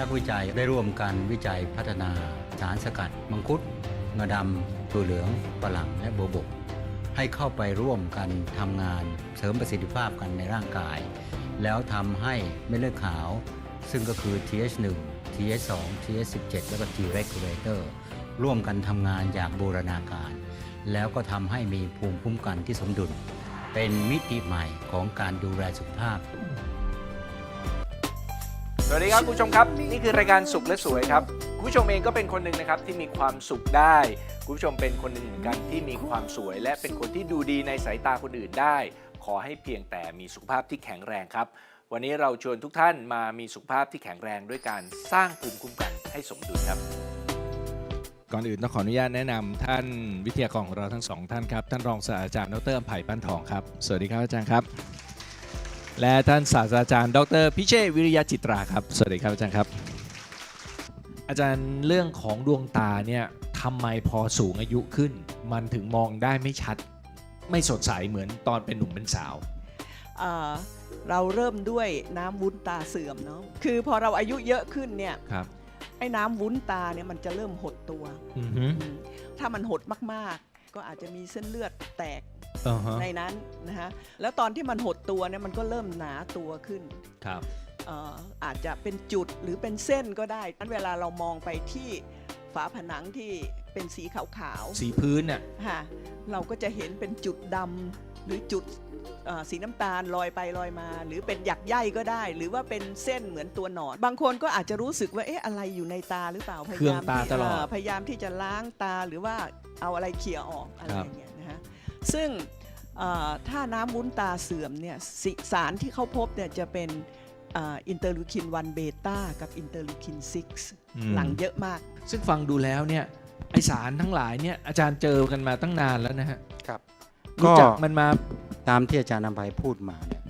นักวิจัยได้ร่วมกันวิจัยพัฒนาสารสกัด มังคุดงาดำตัวเหลืองฝรั่งและโบวบก ให้เข้าไปร่วมกันทำงานเสริมประสิทธิภาพกันในร่างกาย แล้วทำให้เม็ดเลือดขาว ซึ่งก็คือ TH1 TH2 TH17 แล้วก็ T regulator ร่วมกันทำงานอย่างบูรณาการ แล้วก็ทำให้มีภูมิคุ้มกันที่สมดุล เป็นมิติใหม่ของการดูแลสุขภาพ วัสดีครับคุณผู้ชมครับ นี่คือรายการสุขและสวยครับคุณผู้ชมเองก็เป็นคนหนึ่งนะครับที่มีความสุขได้คุณผู้ชมเป็นคนหนึ่งเหมือนกันที่มีความสวย และเป็นคนที่ดูดีในสายตาคนอื่นได้ ขอให้เพียงแต่มีสุขภาพที่แข็งแรงครับ วันนี้เราชวนทุกท่านมามีสุขภาพที่แข็งแรงด้วยการสร้างภูมิคุ้มกันให้สมดุลครับ ก่อนอื่นต้องขออนุญาตแนะนำท่านวิทยากรของเราทั้งสองท่านครับ ท่านรองศาสตราจารย์ดรอภัยปั้นทองครับ สวัสดีครับอาจารย์ครับ และท่านศาสตราจารย์ ดร พิเชษฐ์วิริยะจิตราครับ สวัสดีครับอาจารย์ครับ อาจารย์เรื่องของดวงตาเนี่ยทำไมพอสูงอายุขึ้น มันถึงมองได้ไม่ชัด ไม่สดใสเหมือนตอนเป็นหนุ่มเป็นสาว เอ่อเราเริ่มด้วยน้ำวุ้นตาเสื่อมเนาะคือพอเราอายุเยอะขึ้นเนี่ยครับไอ้น้ำวุ้นตาเนี่ยมันจะเริ่มหดตัวอือฮึอืมถ้ามันหดมากๆ ก็อาจจะมีเส้นเลือดแตก อ่าฮะในนั้นนะฮะแล้วตอนที่มันหดตัวเนี่ยมันก็เริ่มหนาตัวขึ้นครับ เอ่ออาจจะเป็นจุดหรือเป็นเส้นก็ได้นั้นเวลาเรามองไปที่ฝาผนังที่เป็นสีขาวๆสีพื้นน่ะค่ะเราก็จะเห็นเป็นจุดดำหรือจุดเอ่อสีน้ำตาลลอยไปลอยมา หรือเป็นหยักใยก็ได้ หรือว่าเป็นเส้นเหมือนตัวหนอน บางคนก็อาจจะรู้สึกว่าเอ๊ะอะไรอยู่ในตาหรือเปล่าพเครื่ยาองยามตาที่ตลอด เพยายามที่จะล้างตาหรือว่าเอาอะไรเขี่ยออกอะไรครับอย่างเงี้ยนะฮะ ซึ่งเอ่อถ้าน้ำวุ้นตาเสื่อมเนี่ยสสารที่เขาพบเนี่ยจะเป็นอินเตอร์ลูคิน 1 เบต้ากับอินเตอร์ลูคินอืม6หลังเยอะมาก ซึ่งฟังดูแล้วเนี่ยไอสารทั้งหลายเนี่ยอาจารย์เจอกันมาตั้งนานแล้วนะฮะครับรู้จักมันมาตามที่อาจารย์นำไปพูดมาเนี่ย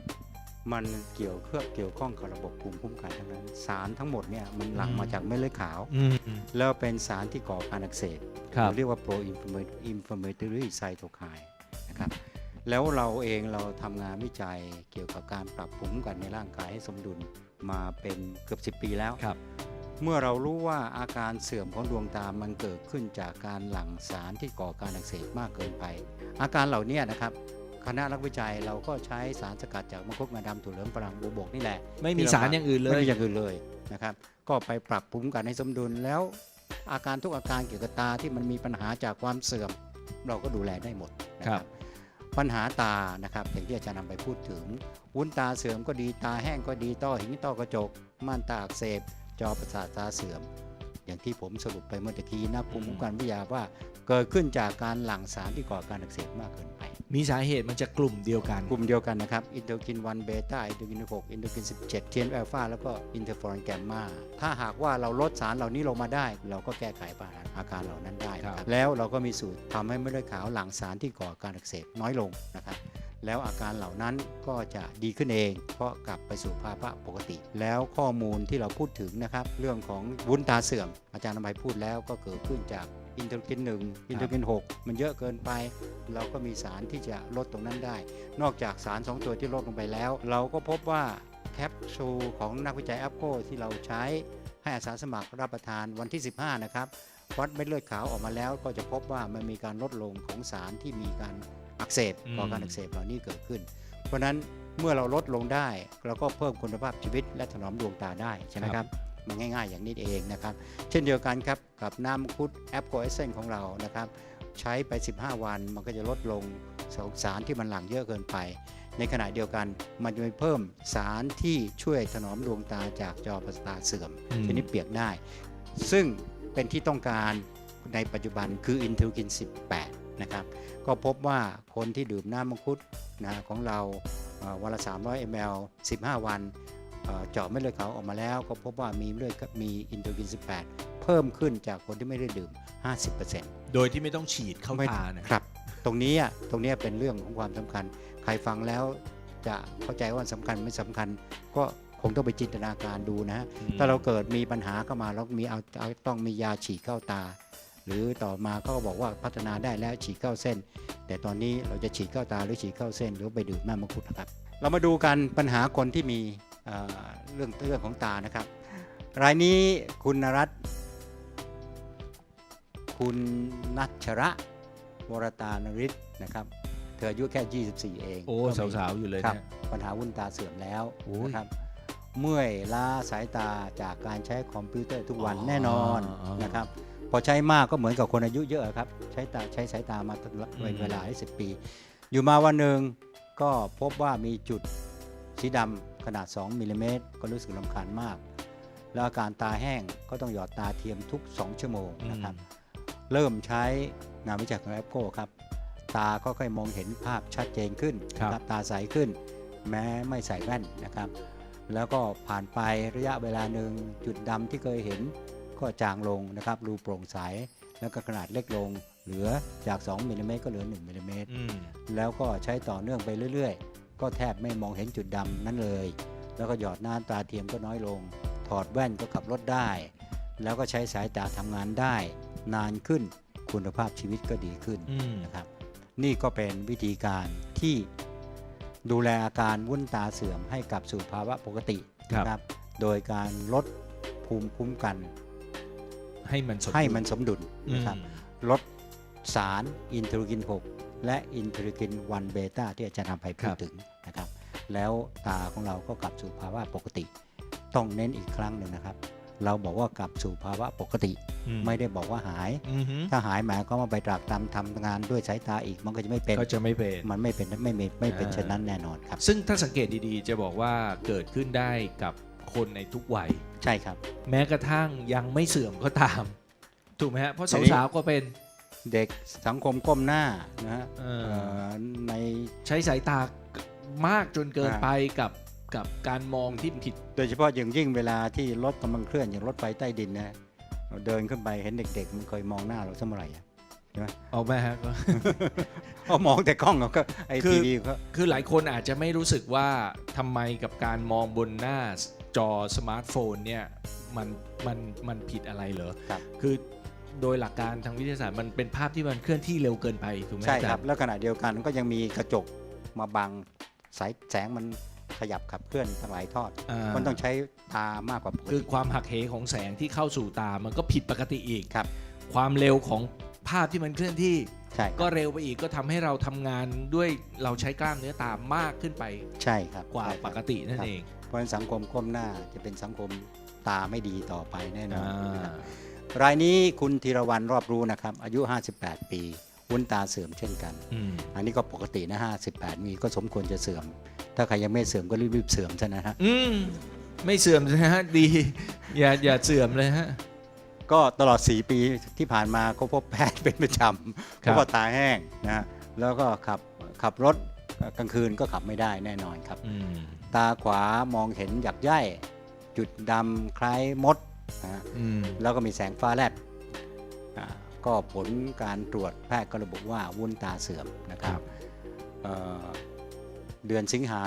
มันเกี่ยวเครื่องเกี่ยวข้องกับระบบภูมิคุ้มกันทั้งนั้นสารทั้งหมดเนี่ยมันหลั่งอืมมาจากเม็ดเลือดขาวอืมแล้วเป็นสารที่ก่อการอักเสบครับเราเรียกว่า pro inflammatory cytokine นะครับ แล้วเราเองเราทำงานวิจัยเกี่ยวกับการปรับภูมิคุ้มกันในร่างกายให้สมดุลมาเป็นเกือบ 10 ปีแล้วครับ เมื่อเรารู้ว่าอาการเสื่อมของดวงตามันเกิดขึ้นจากการหลั่งสารที่ก่อการอักเสบมากเกินไป อาการเหล่านี้นะครับคณะนักวิจัยเราก็ใช้สารสกัดจากมังคุดงาดำถั่วเหลืองฝรั่งบัวบกนี่แหละไม่มีสารอย่างอื่นเลไม่ยมีอย่างอื่นเลยนะครับก็ไปปรับภูมิคุ้มกันให้สมดุลแล้ว อาการทุกอาการเกี่ยวกับตาที่มันมีปัญหาจากความเสื่อม เราก็ดูแลได้หมดนะคครัรับบ ปัญหาตานะครับอย่างที่อาจารย์นำไปพูดถึง วุ้นตาเสื่อมก็ดีตาแห้งก็ดีต้อหินต้อกระจก ม่านตาอักเสบ จอประสาทตาเสื่อม อย่างที่ผมสรุปไปเมื่อตะกี้นะภูมิคุ้มกันวิทยาว่า เกิดขึ้นจากการหลั่งสารที่ก่อการอักเสบมากเกินไป มีสาเหตุมันจะกลุ่มเดียวกัน กลุ่มเดียวกันนะครับอินเตอร์กิน1เบต้าอินเตอร์กิน6อินเตอร์กิน17เทียนอัลฟาแล้วก็อินเตอร์ฟอรอนแกมมาถ้าหากว่าเราลดสารเหล่านี้ลงมาได้ เราก็แก้ไขปัญหาอาการเหล่านั้นได้นะคครัรับบแล้วเราก็มีสูตรทำให้เม็ดเลือดขาวหลั่งสารที่ก่อการอักเสบน้อยลงนะครับแล้วอาการเหล่านั้นก็จะดีขึ้นเอง เพราะกลับไปสู่ภาวะปกติ แล้วข้อมูลที่เราพูดถึงนะครับ เรื่องของวุ้นตาเสื่อม อาจารย์นภัยพูดแล้วก็เกิดขึ้นจาก อินเตอร์กิน1อินเตอร์กิน6มันเยอะเกินไป เราก็มีสารที่จะลดตรงนั้นได้ นอกจากสาร 2 ตัวที่ลดลงไปแล้ว เราก็พบว่าแคปซูลของนักวิจัยแอปโกที่เราใช้ให้อาสาสมัครรับประทานวันที่ 15 นะครับวัดเม็ดเลือดขาวออกมาแล้วก็จะพบว่ามันมีการลดลงของสารที่มีการอักเสบอืมก่อการอักเสบเหล่านี้เกิดขึ้น เพราะฉะนั้นเมื่อเราลดลงได้ เราก็เพิ่มคุณภาพชีวิตและถนอมดวงตาได้ใช่ไหมครับ มันง่าย ๆ อย่างนี้เองนะครับเช่นเดียวกันครับกับน้ำมังคุดแอปโกเอเซนของเรานะครับใช้ไป 15 วันมันก็จะลดลงสารที่มันหลั่งเยอะเกินไป ในขณะเดียวกันมันจะไปเพิ่มสารที่ช่วยถนอมดวงตาจากจอประสาทตาเสื่อมอืมชนิดเปียกได้ ซึ่งเป็นที่ต้องการในปัจจุบันคืออินเทอร์กิน 18 นะครับ ก็พบว่าคนที่ดื่มน้ำมังคุดนะของเราเอ่อวันละ 300 ml 15 วัน เอ่อเจาะเม็ดเลือดขาวออกมาแล้ว ก็พบว่ามีเลือดมีอินเทอร์กิน 18 เพิ่มขึ้นจากคนที่ไม่ได้ดื่ม 50%โดยที่ไม่ต้องฉีดเข้าไม่ตานะครับ ตรงนี้อะตรงนี้เป็นเรื่องของความสำคัญ ใครฟังแล้วจะเข้าใจว่าสำคัญไม่สำคัญก็คงต้องไปจินตนาการดูนะฮะถ้าเราเกิดมีปัญหาเข้ามาแล้วมีเอาเอาต้องมียาฉีดเข้าตา หรือต่อมาก็บอกว่าพัฒนาได้แล้วฉีดเข้าเส้น แต่ตอนนี้เราจะฉีดเข้าตาหรือฉีดเข้าเส้น หรือไปดื่มน้ำมังคุดนะครับ เรามาดูกันปัญหาคนที่มี เอ่อเรื่องเรื่องของตานะครับ รายนี้คุณนรัตน์คุณนัชระวรตานริศนะครับ เธออายุแค่ 24 เอง โอ้ก็มีสาว ๆ อยู่เลยครับนะปัญหาวุ้นตาเสื่อมแล้วโอ้ยนะครับ เมื่อยล้าสายตาจากการใช้คอมพิวเตอร์ทุกวันอ๋อแน่นอนอ๋อนะครับ พอใช้มากก็เหมือนกับคนอายุเยอะครับ ใช้ตาใช้สายตามาตลอดอืมเวลาหลายสิบปี อยู่มาวันหนึ่งก็พบว่ามีจุดสีดำ ขนาด 2มิลลิเมตรก็รู้สึกลำคาญมาก แล้วอาการตาแห้งก็ต้องหยอดตาเทียมทุก 2 ชั่วโมงนะครับ เริ่มใช้งานวิจัยของแอปโก้ครับ ตาก็ค่อยมองเห็นภาพชัดเจนขึ้นครับนะตาใสขึ้น แม้ไม่ใส่แว่นนะครับ แล้วก็ผ่านไประยะเวลาหนึ่งจุดดำที่เคยเห็นก็จางลงนะครับรูโปร่งใสแล้วก็ขนาดเล็กลง เหลือจาก 2มิลลิเมตรก็เหลือ 1มิลลิเมตรอืมแล้วก็ใช้ต่อเนื่องไปเรื่อย ๆ ก็แทบไม่มองเห็นจุดดำนั้นเลย แล้วก็หยอดน้ำตาเทียมก็น้อยลง ถอดแว่นก็ขับรถได้ แล้วก็ใช้สายตาทำงานได้ นานขึ้นคุณภาพชีวิตก็ดีขึ้นอืมนะครับ นี่ก็เป็นวิธีการที่ดูแลอาการวุ้นตาเสื่อมให้กลับสู่ภาวะปกติครับนะครับ โดยการลดภูมิคุ้มกัน ให้มันสมให้ดุลมันสมดุลอืมนะครับ ลดสารอินเทอร์กิน 6 และอินเทอร์กิน1เบต้าที่อาจารย์นำไปพูดถึงนะครับ แล้วตาของเราก็กลับสู่ภาวะปกติ ต้องเน้นอีกครั้งหนึ่งนะครับ เราบอกว่ากลับสู่ภาวะปกติอืไม่ได้บอกว่าหายอือฮึถ้าหายหมายก็มาไปตรากตามทำงานด้วยสายตาอีกมันก็จะไม่เป็นก็จะไม่เป็นมันไม่เป็นไม่ไม่ไม่เป็นอ่าเช่นนั้นแน่นอนครับ ซึ่งถ้าสังเกตดีๆ จะบอกว่าเกิดขึ้นได้กับคนในทุกวัยใช่ครับ แม้กระทั่งยังไม่เสื่อมก็ตามถูกไหมฮะเพราะทีนี้สาวๆก็เป็น เด็กสังคมก้มหน้านะฮะเออ เอ่อในใช้สายตามากจนเกินอ่าไปกับกับการมองที่ผิด โดยเฉพาะอย่างยิ่งเวลาที่รถกำลังเคลื่อนอย่างรถไฟใต้ดินนะเราเดินขึ้นไปเห็นเด็กๆมันเคยมองหน้าเราสักเมื่อไหร่อะออกไหมฮะก็เขามองแต่กล้องเขาก็ไอคือ ทีวีเขาคือหลายคนอาจจะไม่รู้สึกว่าทำไมกับการมองบนหน้าจอสมาร์ทโฟนเนี่ยมันมันมันผิดอะไรเหรอ ครับ คือ โดยหลักการทางวิทยาศาสตร์มันเป็นภาพที่มันเคลื่อนที่เร็วเกินไปถูกไหมใช่อาจาครับย์แล้วขณะเดียวกันก็ยังมีกระจกมาบังสายแสงมันขยับขับเคลื่อนทั้งหลายทอดอ่ามันต้องใช้ตามากกว่าปกคืติอความหักเหของแสงที่เข้าสู่ตามันก็ผิดปกติอีกครับ ความเร็วของภาพที่มันเคลื่อนที่ใช่ครับก็เร็วไปอีกก็ทำให้เราทำงานด้วยเราใช้กล้ามเนื้อตามากขึ้นไป ใช่ครับกว่าใช่ครับปกตินั่นครับเอง เพราะฉะนั้นสังคมก้มหน้าจะเป็นสังคมตาไม่ดีต่อไปแน่นอนอ่านะค รับรายนี้คุณธีรวรรณรอบรู้นะครับ อายุ 58 ปีวุ้นตาเสื่อมเช่นกันอืมอันนี้ก็ปกตินะ58 มีก็สมควรจะเสื่อม ถ้าใครยังไม่เสื่อมก็รีบๆเสื่อมซะนะฮะอืมไม่เสื่อมนะฮะดีอย่าอย่าเสื่อมเลยฮะก็ตลอด 4 ปีที่ผ่านมาก็พบแพทย์เป็นประจำเพครับราะว่าตาแห้งนะฮะแล้วก็ขับขับรถกลางคืนก็ขับไม่ได้แน่นอนครับอืมตาขวามองเห็นหยักใยจุดดำคล้ายมด นะฮะอืมแล้วก็มีแสงฟ้าแลบอ่าก็ผลการตรวจแพทย์ก็ระบุว่าวุ้นตาเสื่อมนะครับเอ่อเดือนสิงหา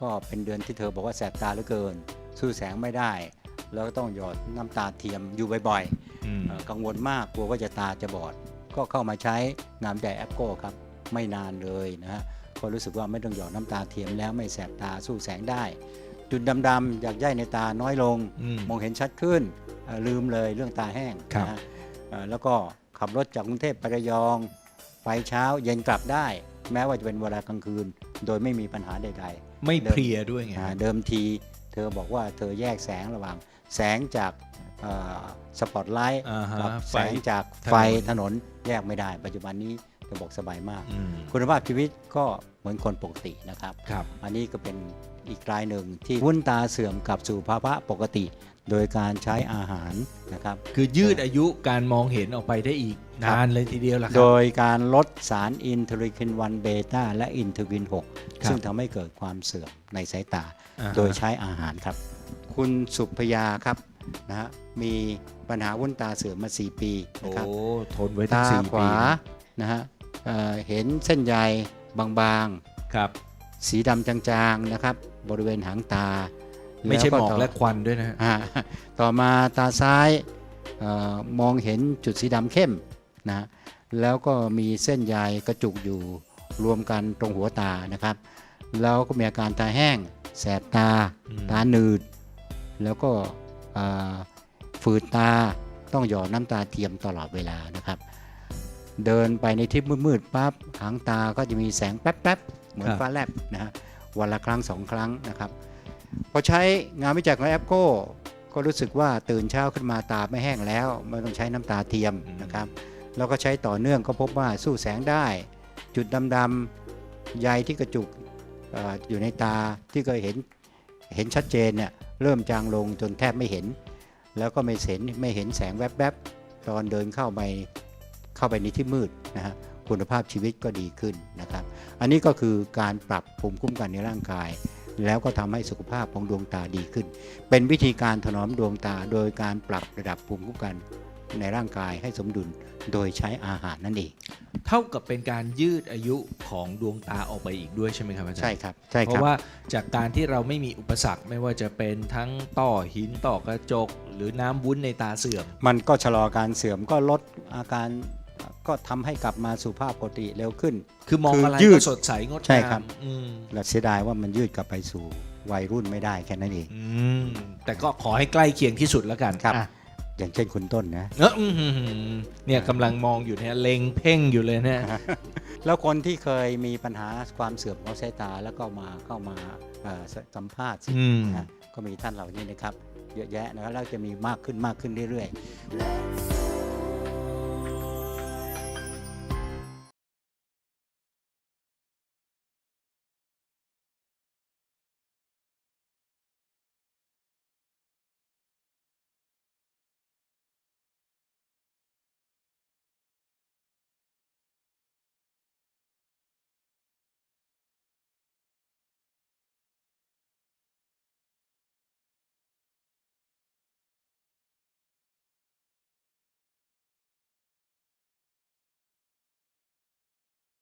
ก็เป็นเดือนที่เธอบอกว่าแสบตาเหลือเกิน สู้แสงไม่ได้ แล้วก็ต้องหยอดน้ำตาเทียมอยู่บ่อยอืมๆเอ่อกังวลมากกลัวว่าจะตาจะบอด ก็เข้ามาใช้น้ำใจแอปโก้ครับ ไม่นานเลยนะฮะก็รู้สึกว่าไม่ต้องหยอดน้ำตาเทียมแล้วไม่แสบตาสู้แสงได้ จุดดำๆอยากใยในตาน้อยลง อืม มองเห็นชัดขึ้นเอ่อลืมเลยเรื่องตาแห้งครับ นะฮะเอ่อแล้วก็ขับรถจากกรุงเทพไประยอง ไปเช้าเย็นกลับได้ แม้ว่าจะเป็นเวลากลางคืน โดยไม่มีปัญหาใดไม่เพลียด้วยไงๆอ่าเดิมทีเธอบอกว่าเธอแยกแสงระหว่าง แสงจากสปอตไลท์อ่าฮะกับไฟแสงจากถนนไฟถนนแยกไม่ได้ ปัจจุบันนี้เธอบอกสบายมาก อืม คุณภาพชีวิตก็เห มือนคนปกตินะครับครับ อันนี้ก็เป็นอีกรายหนึ่งที่วุ้นตาเสื่อมกลับสู่ภาวะปกติ โดยการใช้อาหารนะครับ คือยืดอายุการมองเห็นออกไปได้อีกครับนานเลยทีเดียวล่ะคโดรับ ยการลดสารอินเทอร์ลีคิน 1 เบต้าและอินเทอร์ลีคิน ครับ6 ซึ่งทำให้เกิดความเสื่อมในสายตา อ่าฮะ โดยใช้อาหารครับ คุณสุพยาครับนะฮะมีปัญหาวุ้นตาเสื่อมมา 4 ปีโอ้นะครับ ทนไว้ตั้งตาสี่ขปีวานะฮะเอ่อเห็นเส้นใย บางครับๆสีดำจางๆนะครับ บริเวณหางตาไม่ใช่หมอกต่และควันด้วยนะฮะอ่าต่อมาตาซ้ายเออมองเห็นจุดสีดำเข้มนะฮะแล้วก็มีเส้นใยกระจุกอยู่รวมกันตรงหัวตานะครับ แล้วก็มีอาการตาแห้ง แสบตาอืมตาหนืด แล้วก็อ่าฝืดตาต้องหยอดน้ำตาเทียมตลอดเวลานะครับ เดินไปในที่มืดๆปั๊บหางตาก็จะมีแสงแป๊บๆเหมือนฟ้าแลบนะฮะวันละครั้งสองครั้งนะครับพอใช้งานวิจัยของแอปโก้ก็รู้สึกว่าตื่นเช้าขึ้นมาตาไม่แห้งแล้ว ไม่ต้องใช้น้ำตาเทียมอืมนะครับแล้วก็ใช้ต่อเนื่องก็พบว่าสู้แสงได้ จุดดำๆใยที่กระจุกเอ่ออยู่ในตาที่เคยเห็นเห็นชัดเจนเนี่ยเริ่มจางลงจนแทบไม่เห็น แล้วก็ไม่เห็นไม่เห็นแสงแวบๆ ตอนเดินเข้าไป เข้าไปในที่มืดนะฮะคุณภาพชีวิตก็ดีขึ้นนะครับ อันนี้ก็คือการปรับภูมิคุ้มกันในร่างกาย แล้วก็ทำให้สุขภาพของดวงตาดีขึ้น เป็นวิธีการถนอมดวงตา โดยการปรับระดับภูมิคุ้มกันในร่างกายให้สมดุลโดยใช้อาหารนั่นเอง เท่ากับเป็นการยืดอายุของดวงตาออกไปอีกด้วยใช่ไหมครับอาจารย์ ใช่ครับ ใช่เพครับราะว่าจากการที่เราไม่มีอุปสรรคไม่ว่าจะเป็นทั้งต่อหินต่อกระจก หรือน้ำวุ้นในตาเสื่อม มันก็ชะลอการเสื่อมก็ลดอาการ ก็ทำให้กลับมาสู่ภาพปกติเร็วขึ้น คือมองคืออะไรยืก็ดสดใสงดใช่งาครับมอืมและเสียดายว่ามันยืดกลับไปสู่วัยรุ่นไม่ได้แค่นั้นเองอืมแต่ก็ขอให้ใกล้เคียงที่สุดแล้วกันครับอะอย่างเช่นคุณต้นนะเอออื้อหือหือเนี่ยกำลังมองอยู่เนี่ยเล็งเพ่งอยู่เลยเนี่ยแล้วคนที่เคยมีปัญหาความเสื่อมของสายตาแล้วก็มาเข้ามาเอ่อสสัมภาษณ์สิอืมนะก็มีท่านเหล่านี้นะครับ เยอะแยะนะครับแล้วจะมีมากขึ้นมากขึ้นเรื่อยๆ Let's